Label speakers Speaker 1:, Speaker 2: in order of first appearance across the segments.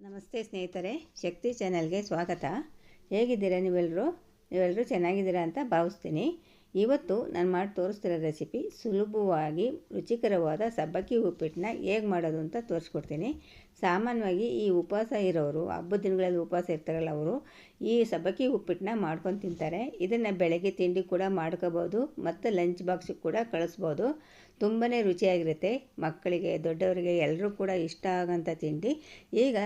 Speaker 1: ನಮಸ್ತೆ ಸ್ನೇಹಿತರೆ, ಶಕ್ತಿ ಚಾನೆಲ್ಗೆ ಸ್ವಾಗತ. ಹೇಗಿದ್ದೀರಾ ನೀವೆಲ್ಲರೂ ನೀವೆಲ್ಲರೂ ಚೆನ್ನಾಗಿದ್ದೀರಾ ಅಂತ ಭಾವಿಸ್ತೀನಿ. ಇವತ್ತು ನಾನು ಮಾಡಿ ತೋರಿಸ್ತಿರೋ ರೆಸಿಪಿ ಸುಲಭವಾಗಿ ರುಚಿಕರವಾದ ಸಬ್ಬಕ್ಕಿ ಉಪ್ಪಿಟ್ಟನ್ನ ಹೇಗೆ ಮಾಡೋದು ಅಂತ ತೋರಿಸ್ಕೊಡ್ತೀನಿ. ಸಾಮಾನ್ಯವಾಗಿ ಈ ಉಪವಾಸ ಇರೋರು, ಹಬ್ಬದ ದಿನಗಳಲ್ಲಿ ಉಪವಾಸ ಇರ್ತಾರಲ್ಲ ಅವರು ಈ ಸಬ್ಬಕ್ಕಿ ಉಪ್ಪಿಟ್ಟನ್ನ ಮಾಡ್ಕೊಂಡು ತಿಂತಾರೆ. ಇದನ್ನು ಬೆಳಗ್ಗೆ ತಿಂಡಿ ಕೂಡ ಮಾಡ್ಕೋಬೋದು, ಮತ್ತು ಲಂಚ್ ಬಾಕ್ಸಿಗೆ ಕೂಡ ಕಳಿಸ್ಬೋದು. ತುಂಬಾ ರುಚಿಯಾಗಿರುತ್ತೆ. ಮಕ್ಕಳಿಗೆ, ದೊಡ್ಡವರಿಗೆ ಎಲ್ಲರೂ ಕೂಡ ಇಷ್ಟ ಆಗೋಂಥ ತಿಂಡಿ. ಈಗ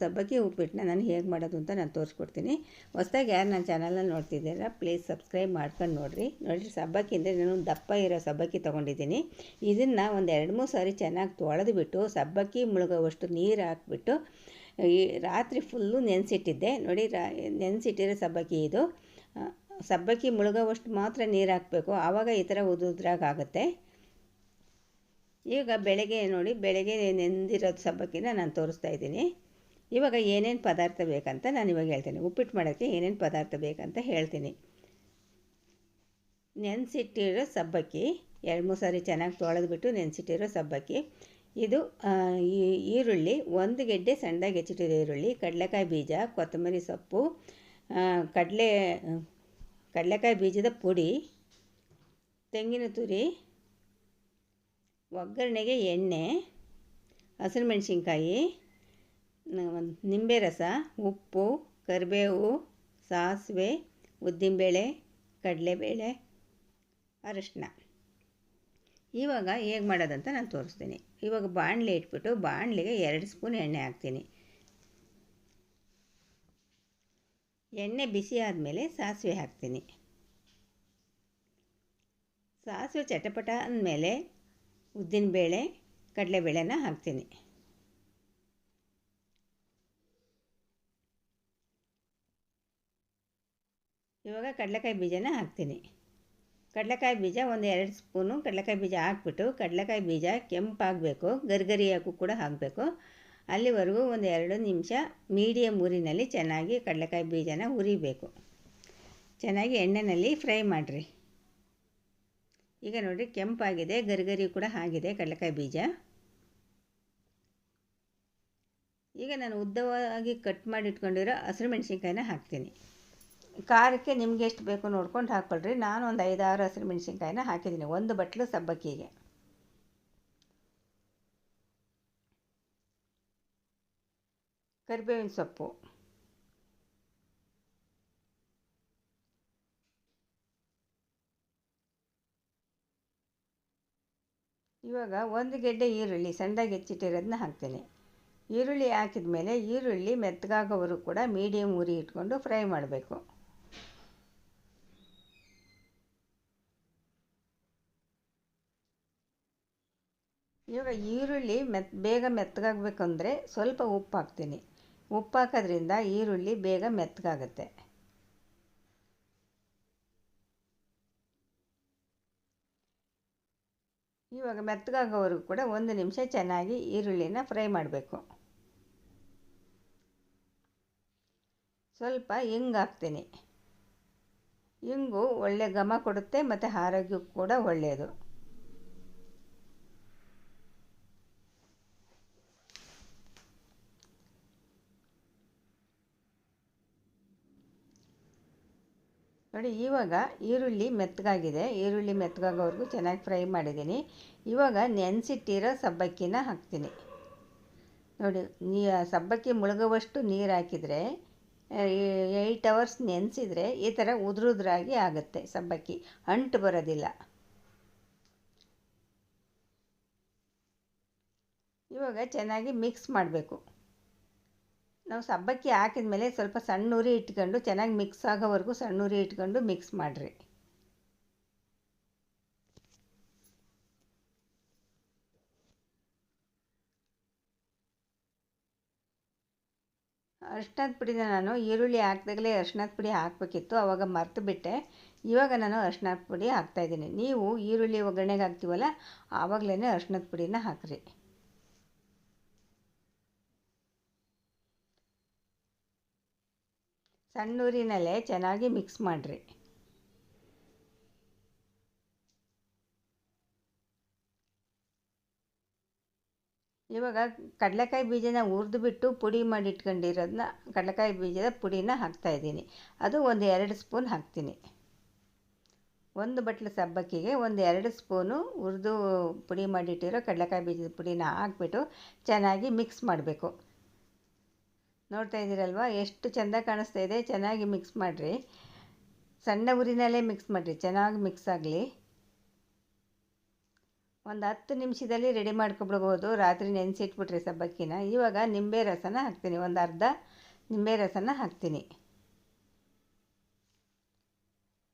Speaker 1: ಸಬ್ಬಕ್ಕಿ ಉಪ್ಪಿಟ್ಟನ್ನ ನಾನು ಹೇಗೆ ಮಾಡೋದು ಅಂತ ನಾನು ತೋರಿಸ್ಕೊಡ್ತೀನಿ. ಹೊಸ್ದಾಗಿ ಯಾರು ನನ್ನ ಚಾನಲ್ನ ನೋಡ್ತಿದ್ದೀರ ಪ್ಲೀಸ್ ಸಬ್ಸ್ಕ್ರೈಬ್ ಮಾಡ್ಕೊಂಡು ನೋಡಿರಿ. ನೋಡಿರಿ ಸಬ್ಬಕ್ಕಿ ಅಂದರೆ ನಾನು ದಪ್ಪ ಇರೋ ಸಬ್ಬಕ್ಕಿ ತೊಗೊಂಡಿದ್ದೀನಿ. ಇದನ್ನು ಒಂದು ಎರಡು ಮೂರು ಸಾರಿ ಚೆನ್ನಾಗಿ ತೊಳೆದು ಬಿಟ್ಟು ಸಬ್ಬಕ್ಕಿ ಮುಳುಗೋವಷ್ಟು ನೀರು ಹಾಕ್ಬಿಟ್ಟು ಈ ರಾತ್ರಿ ಫುಲ್ಲು ನೆನೆಸಿಟ್ಟಿದ್ದೆ. ನೋಡಿ, ರಾ, ನೆನೆಸಿಟ್ಟಿರೋ ಸಬ್ಬಕ್ಕಿ ಇದು. ಸಬ್ಬಕ್ಕಿ ಮುಳುಗೋವಷ್ಟು ಮಾತ್ರ ನೀರು ಹಾಕಬೇಕು. ಆವಾಗ ಈ ಥರ ಉದುದ್ರಾಗುತ್ತೆ ಈಗ ಬೆಳಗ್ಗೆ ನೋಡಿ, ಬೆಳಗ್ಗೆ ನೆಂದಿರೋದು ಸಬ್ಬಕ್ಕಿನ ನಾನು ತೋರಿಸ್ತಾ ಇದ್ದೀನಿ. ಇವಾಗ ಏನೇನು ಪದಾರ್ಥ ಬೇಕಂತ ನಾನು ಇವಾಗ ಹೇಳ್ತೀನಿ. ಉಪ್ಪಿಟ್ಟು ಮಾಡೋಕ್ಕೆ ಏನೇನು ಪದಾರ್ಥ ಬೇಕಂತ ಹೇಳ್ತೀನಿ. ನೆನೆಸಿಟ್ಟಿರೋ ಸಬ್ಬಕ್ಕಿ, ಎರಡು ಮೂರು ಸಾರಿ ಚೆನ್ನಾಗಿ ತೊಳೆದ್ಬಿಟ್ಟು ನೆನೆಸಿಟ್ಟಿರೋ ಸಬ್ಬಕ್ಕಿ. ಇದು ಈರುಳ್ಳಿ ಒಂದು ಗೆಡ್ಡೆ ಸಣ್ಣದಾಗಿ ಹೆಚ್ಚಿಟ್ಟಿರೋ ಈರುಳ್ಳಿ, ಕಡಲೆಕಾಯಿ ಬೀಜ, ಕೊತ್ತಂಬರಿ ಸೊಪ್ಪು ಕಡಲೆ, ಕಡಲೆಕಾಯಿ ಬೀಜದ ಪುಡಿ, ತೆಂಗಿನ ತುರಿ, ಒಗ್ಗರಣೆಗೆ ಎಣ್ಣೆ ಹಸಿರುಮೆಣ್ಸಿನ್ಕಾಯಿ ಒಂದು ನಿಂಬೆ ರಸ, ಉಪ್ಪು, ಕರಿಬೇವು, ಸಾಸಿವೆ, ಉದ್ದಿನಬೇಳೆ, ಕಡಲೆಬೇಳೆ ಅರಿಶಿನ ಇವಾಗ ಹೇಗೆ ಮಾಡೋದಂತ ನಾನು ತೋರಿಸ್ತೀನಿ. ಇವಾಗ ಬಾಣಲೆ ಇಟ್ಬಿಟ್ಟು ಬಾಣಲೆಗೆ ಎರಡು ಸ್ಪೂನ್ ಎಣ್ಣೆ ಹಾಕ್ತೀನಿ. ಎಣ್ಣೆ ಬಿಸಿ ಆದಮೇಲೆ ಸಾಸಿವೆ ಹಾಕ್ತೀನಿ. ಸಾಸಿವೆ ಚಟಪಟ ಅಂದಮೇಲೆ ಉದ್ದಿನಬೇಳೆ ಕಡಲೆಬೇಳೆನ ಹಾಕ್ತೀನಿ. ಇವಾಗ ಕಡಲೆಕಾಯಿ ಬೀಜನ ಹಾಕ್ತೀನಿ. ಕಡಲೆಕಾಯಿ ಬೀಜ ಒಂದು ಎರಡು ಸ್ಪೂನು ಕಡಲೆಕಾಯಿ ಬೀಜ ಹಾಕ್ಬಿಟ್ಟು ಕಡಲೆಕಾಯಿ ಬೀಜ ಕೆಂಪಾಗಬೇಕು ಗರಿಗರಿಯಾಗೂ ಕೂಡ ಹಾಕಬೇಕು. ಅಲ್ಲಿವರೆಗೂ ಒಂದು ಎರಡು ನಿಮಿಷ ಮೀಡಿಯಮ್ ಉರಿನಲ್ಲಿ ಚೆನ್ನಾಗಿ ಕಡಲೆಕಾಯಿ ಬೀಜನ ಉರಿಬೇಕು ಚೆನ್ನಾಗಿ ಎಣ್ಣೆಯಲ್ಲಿ ಫ್ರೈ ಮಾಡಿರಿ. ಈಗ ನೋಡಿ ಕೆಂಪಾಗಿದೆ, ಗರಿಗರಿ ಕೂಡ ಆಗಿದೆ ಕಡಲೆಕಾಯಿ ಬೀಜ. ಈಗ ನಾನು ಉದ್ದವಾಗಿ ಕಟ್ ಮಾಡಿ ಇಟ್ಕೊಂಡಿರೋ ಹಸಿರು ಮೆಣಸಿನ್ಕಾಯಿನ ಹಾಕ್ತೀನಿ. ಖಾರಕ್ಕೆ ನಿಮ್ಗೆ ಎಷ್ಟು ಬೇಕು ನೋಡ್ಕೊಂಡು ಹಾಕ್ಕೊಳ್ರಿ. ನಾನು ಒಂದು ಐದಾರು ಹಸಿರು ಮೆಣಸಿನ್ಕಾಯಿನ ಹಾಕಿದ್ದೀನಿ. ಒಂದು ಬಟ್ಲು ಸಬ್ಬಕ್ಕಿಗೆ. ಕರಿಬೇವಿನ ಸೊಪ್ಪು. ಇವಾಗ ಒಂದು ಗೆಡ್ಡೆ ಈರುಳ್ಳಿ ಸಣ್ಣದಾಗಿ ಹೆಚ್ಚಿಟ್ಟಿರೋದನ್ನ ಹಾಕ್ತೀನಿ. ಈರುಳ್ಳಿ ಹಾಕಿದ ಮೇಲೆ ಈರುಳ್ಳಿ ಮೆತ್ತಗಾಗೋವರು ಕೂಡ ಮೀಡಿಯಮ್ ಉರಿ ಇಟ್ಕೊಂಡು ಫ್ರೈ ಮಾಡಬೇಕು. ಇವಾಗ ಈರುಳ್ಳಿ ಮೆತ್, ಬೇಗ ಮೆತ್ತಗಾಗಬೇಕಂದ್ರೆ ಸ್ವಲ್ಪ ಉಪ್ಪು ಹಾಕ್ತೀನಿ ಉಪ್ಪು ಹಾಕೋದ್ರಿಂದ ಈರುಳ್ಳಿ ಬೇಗ ಮೆತ್ತಗಾಗುತ್ತೆ ಇವಾಗ ಮೆತ್ತಗಾಗೋವರೆಗೂ ಕೂಡ ಒಂದು ನಿಮಿಷ ಚೆನ್ನಾಗಿ ಈರುಳ್ಳಿನ ಫ್ರೈ ಮಾಡಬೇಕು. ಸ್ವಲ್ಪ ಹಿಂಗೆ ಹಾಕ್ತೀನಿ. ಇಂಗು ಒಳ್ಳೆ ಘಮ ಕೊಡುತ್ತೆ, ಮತ್ತು ಆರೋಗ್ಯಕ್ಕೂ ಕೂಡ ಒಳ್ಳೆಯದು. ನೋಡಿ, ಇವಾಗ ಈರುಳ್ಳಿ ಮೆತ್ತಗಾಗಿದೆ. ಈರುಳ್ಳಿ ಮೆತ್ತಗಾಗೋವರೆಗೂ ಚೆನ್ನಾಗಿ ಫ್ರೈ ಮಾಡಿದ್ದೀನಿ. ಇವಾಗ ನೆನೆಸಿಟ್ಟಿರೋ ಸಬ್ಬಕ್ಕಿನ ಹಾಕ್ತೀನಿ. ನೋಡಿ, ನೀ, ಸಬ್ಬಕ್ಕಿ ಮುಳುಗುವಷ್ಟು ನೀರು ಹಾಕಿದರೆ ಏಯ್ಟ್ ಅವರ್ಸ್ ನೆನೆಸಿದರೆ ಈ ಥರ ಉದುರುದ್ರಾಗಿ ಆಗುತ್ತೆ ಸಬ್ಬಕ್ಕಿ. ಅಂಟು ಬರೋದಿಲ್ಲ. ಇವಾಗ ಚೆನ್ನಾಗಿ ಮಿಕ್ಸ್ ಮಾಡಬೇಕು. ನಾವು ಸಬ್ಬಕ್ಕಿ ಹಾಕಿದ ಮೇಲೆ ಸ್ವಲ್ಪ ಸಣ್ಣ ಉರಿ ಇಟ್ಕೊಂಡು ಚೆನ್ನಾಗಿ ಮಿಕ್ಸ್ ಆಗೋವರೆಗೂ ಸಣ್ಣ ಉರಿ ಇಟ್ಕೊಂಡು ಮಿಕ್ಸ್ ಮಾಡಿರಿ. ಅರ್ಶಿನದ ಪುಡಿನ ನಾನು ಈರುಳ್ಳಿ ಹಾಕಿದಾಗಲೇ ಅರ್ಶಿನದ ಪುಡಿ ಹಾಕಬೇಕಿತ್ತು ಆವಾಗ ಮರೆತು ಬಿಟ್ಟೆ. ಇವಾಗ ನಾನು ಅರ್ಶಿನದ ಪುಡಿ ಹಾಕ್ತಾಯಿದ್ದೀನಿ ನೀವು ಈರುಳ್ಳಿ ಒಗ್ಗರಣೆಗೆ ಹಾಕ್ತೀವಲ್ಲ ಆವಾಗಲೇ ಅರ್ಶಿನದ ಪುಡಿನ ಹಾಕಿರಿ. ಸಣ್ಣ ಊರಿನಲ್ಲೇ ಚೆನ್ನಾಗಿ ಮಿಕ್ಸ್ ಮಾಡಿರಿ. ಇವಾಗ ಕಡಲೆಕಾಯಿ ಬೀಜನ ಹುರಿದು ಬಿಟ್ಟು ಪುಡಿ ಮಾಡಿ ಇಟ್ಕೊಂಡಿರೋದನ್ನ ಕಡಲೆಕಾಯಿ ಬೀಜದ ಪುಡಿನ ಹಾಕ್ತಾಯಿದ್ದೀನಿ ಅದು ಒಂದು ಎರಡು ಸ್ಪೂನ್ ಹಾಕ್ತೀನಿ. ಒಂದು ಬಟ್ಲು ಸಬ್ಬಕ್ಕಿಗೆ ಒಂದು ಎರಡು ಸ್ಪೂನು ಹುರಿದು ಪುಡಿ ಮಾಡಿಟ್ಟಿರೋ ಕಡಲೆಕಾಯಿ ಬೀಜದ ಪುಡಿನ ಹಾಕ್ಬಿಟ್ಟು ಚೆನ್ನಾಗಿ ಮಿಕ್ಸ್ ಮಾಡಬೇಕು. ನೋಡ್ತಾ ಇದ್ದೀರಲ್ವ? ಎಷ್ಟು ಚೆಂದ ಕಾಣಿಸ್ತಾ ಇದೆ. ಚೆನ್ನಾಗಿ ಮಿಕ್ಸ್ ಮಾಡಿರಿ. ಸಣ್ಣ ಉರಿನಲ್ಲೇ ಮಿಕ್ಸ್ ಮಾಡಿರಿ. ಚೆನ್ನಾಗಿ ಮಿಕ್ಸ್ ಆಗಲಿ. ಒಂದು ಹತ್ತು ನಿಮಿಷದಲ್ಲಿ ರೆಡಿ ಮಾಡ್ಕೊಬಿಡ್ಬೋದು. ರಾತ್ರಿ ನೆನೆಸಿಟ್ಬಿಟ್ರಿ ಸಬ್ಬಕ್ಕಿನ. ಇವಾಗ ನಿಂಬೆ ರಸನ ಹಾಕ್ತೀನಿ. ಒಂದು ಅರ್ಧ ನಿಂಬೆ ರಸನ ಹಾಕ್ತೀನಿ.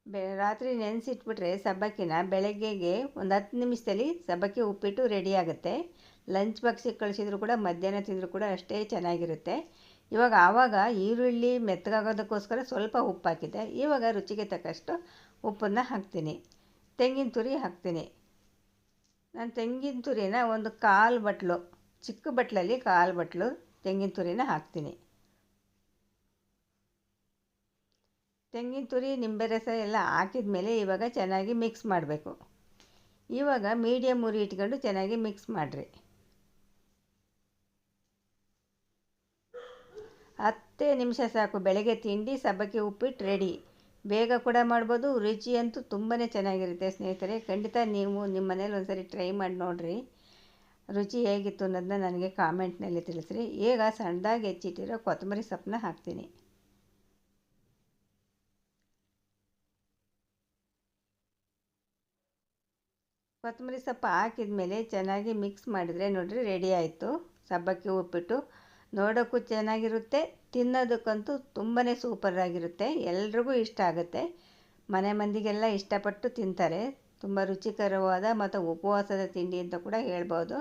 Speaker 1: ಬೆ, ರಾತ್ರಿ ನೆನೆಸಿಟ್ಬಿಟ್ರೆ ಸಬ್ಬಕ್ಕಿನ ಬೆಳಗ್ಗೆಗೆ ಒಂದು ಹತ್ತು ನಿಮಿಷದಲ್ಲಿ ಸಬ್ಬಕ್ಕಿ ಉಪ್ಪಿಟ್ಟು ರೆಡಿ ಆಗುತ್ತೆ. ಲಂಚ್ ಬಾಕ್ಸಿಗೆ ಕಳಿಸಿದ್ರು ಕೂಡ, ಮಧ್ಯಾಹ್ನ ತಿಂದರೂ ಕೂಡ ಅಷ್ಟೇ ಚೆನ್ನಾಗಿರುತ್ತೆ. ಇವಾಗ ಆವಾಗ ಈರುಳ್ಳಿ ಮೆತ್ತಗಾಗೋದಕ್ಕೋಸ್ಕರ ಸ್ವಲ್ಪ ಉಪ್ಪು ಹಾಕಿದ್ದೆ ಇವಾಗ ರುಚಿಗೆ ತಕ್ಕಷ್ಟು ಉಪ್ಪನ್ನು ಹಾಕ್ತೀನಿ. ತೆಂಗಿನ ತುರಿ ಹಾಕ್ತೀನಿ. ನಾನು ತೆಂಗಿನ ತುರಿನ ಒಂದು ಕಾಲು ಬಟ್ಲು, ಚಿಕ್ಕ ಬಟ್ಲಲ್ಲಿ ಕಾಲು ಬಟ್ಲು ತೆಂಗಿನ ತುರಿನ ಹಾಕ್ತೀನಿ. ತೆಂಗಿನ ತುರಿ, ನಿಂಬೆ ರಸ ಎಲ್ಲ ಹಾಕಿದ ಮೇಲೆ ಇವಾಗ ಚೆನ್ನಾಗಿ ಮಿಕ್ಸ್ ಮಾಡಬೇಕು. ಇವಾಗ ಮೀಡಿಯಮ್ ಉರಿ ಇಟ್ಕೊಂಡು ಚೆನ್ನಾಗಿ ಮಿಕ್ಸ್ ಮಾಡಿರಿ. ಹತ್ತೇ ನಿಮಿಷ ಸಾಕು, ಬೆಳಗ್ಗೆ ತಿಂಡಿ, ಸಬ್ಬಕ್ಕಿ ಉಪ್ಪಿಟ್ಟು ರೆಡಿ ಬೇಗ ಕೂಡ ಮಾಡ್ಬೋದು ರುಚಿಯಂತೂ ತುಂಬನೇ ತುಂಬಾ ಚೆನ್ನಾಗಿರುತ್ತೆ ಸ್ನೇಹಿತರೆ. ಖಂಡಿತ ನೀವು ನಿಮ್ಮ ಮನೇಲಿ ಒಂದ್ಸರಿ ಟ್ರೈ ಮಾಡಿ ನೋಡಿರಿ. ರುಚಿ ಹೇಗಿತ್ತು ಅನ್ನೋದನ್ನ ನನಗೆ ಕಾಮೆಂಟ್ನಲ್ಲಿ ತಿಳಿಸ್ರಿ. ಈಗ ಸಣ್ಣದಾಗಿ ಹೆಚ್ಚಿಟ್ಟಿರೋ ಕೊತ್ತಂಬರಿ ಸೊಪ್ಪನ್ನ ಹಾಕ್ತೀನಿ. ಕೊತ್ತಂಬರಿ ಸೊಪ್ಪು ಹಾಕಿದ ಮೇಲೆ ಚೆನ್ನಾಗಿ ಮಿಕ್ಸ್ ಮಾಡಿದರೆ ನೋಡಿರಿ ರೆಡಿ ಆಯಿತು. ಸಬ್ಬಕ್ಕಿ ಉಪ್ಪಿಟ್ಟು. ನೋಡೋಕ್ಕೂ ಚೆನ್ನಾಗಿರುತ್ತೆ, ತಿನ್ನೋದಕ್ಕಂತೂ ತುಂಬಾ ಸೂಪರಾಗಿರುತ್ತೆ ಎಲ್ರಿಗೂ ಇಷ್ಟ ಆಗುತ್ತೆ. ಮನೆ ಮಂದಿಗೆಲ್ಲ ಇಷ್ಟಪಟ್ಟು ತಿಂತಾರೆ. ತುಂಬ ರುಚಿಕರವಾದ ಮತ್ತು ಉಪವಾಸದ ತಿಂಡಿ ಅಂತ ಕೂಡ ಹೇಳ್ಬೋದು.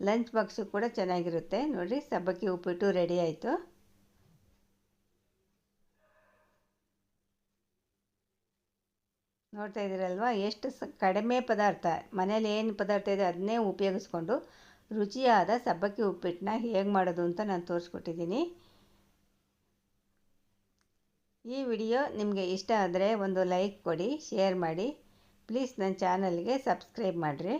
Speaker 1: ಲಂಚ್ ಬಾಕ್ಸು ಕೂಡ ಚೆನ್ನಾಗಿರುತ್ತೆ. ನೋಡಿ ಸಬ್ಬಕ್ಕಿ ಉಪ್ಪಿಟ್ಟು ರೆಡಿ ಆಯಿತು. ನೋಡ್ತಾ ಇದ್ದೀರಲ್ವ? ಎಷ್ಟು ಸ, ಕಡಿಮೆ ಪದಾರ್ಥ. ಮನೇಲಿ ಏನು ಪದಾರ್ಥ ಇದೆ, ಅದನ್ನೇ ಉಪಯೋಗಿಸ್ಕೊಂಡು ರುಚಿಯಾದ ಸಬ್ಬಕ್ಕಿ ಉಪ್ಪಿಟ್ಟನ್ನ ಹೇಗೆ ಮಾಡೋದು ಅಂತ ನಾನು ತೋರಿಸ್ಕೊಟ್ಟಿದ್ದೀನಿ. ಈ ವಿಡಿಯೋ ನಿಮಗೆ ಇಷ್ಟ ಆದರೆ ಒಂದು ಲೈಕ್ ಕೊಡಿ, ಶೇರ್ ಮಾಡಿ. ಪ್ಲೀಸ್ ನನ್ನ ಚಾನಲ್ಗೆ ಸಬ್ಸ್ಕ್ರೈಬ್ ಮಾಡಿರಿ.